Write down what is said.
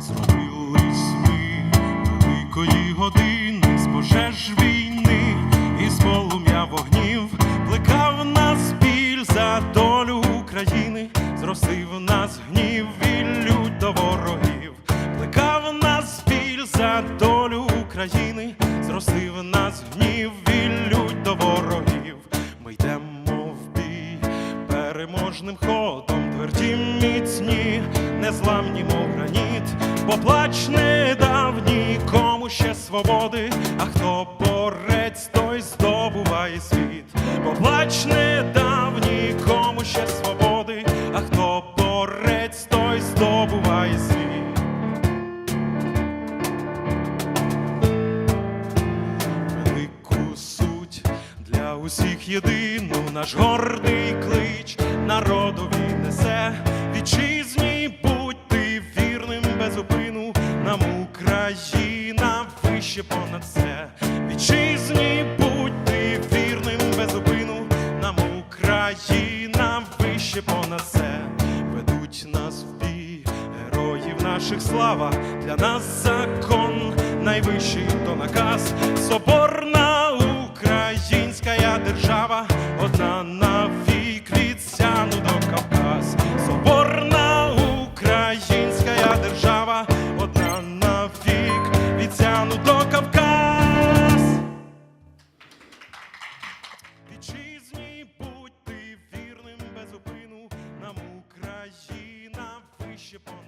Зробились ми великої години з пожеж війни. І з полум'я вогнів плекав нас біль за долю України, зросив нас гнів і лють до ворогів, плекав нас біль за долю України, зросив нас гнів і лють до ворогів. Ми йдемо в бій переможним ходом, тверді міцні, незламні мограні граніт, бо плач не дав нікому ще свободи, а хто борець, той здобуває світ, бо плач не дав нікому ще свободи, а хто борець, той здобуває світ. велику суть для усіх єдину наш гордий клич народові несе вітчизні, Україна вище понад все. Вітчизні, будь ти вірним без упину, нам Україна вище понад все. Ведуть нас в бій, героїв наших слава, для нас закон найвищий то наказ, соборна українська від до Кавказ. Вітчизні, будь ти вірним без опину, нам Україна вище понад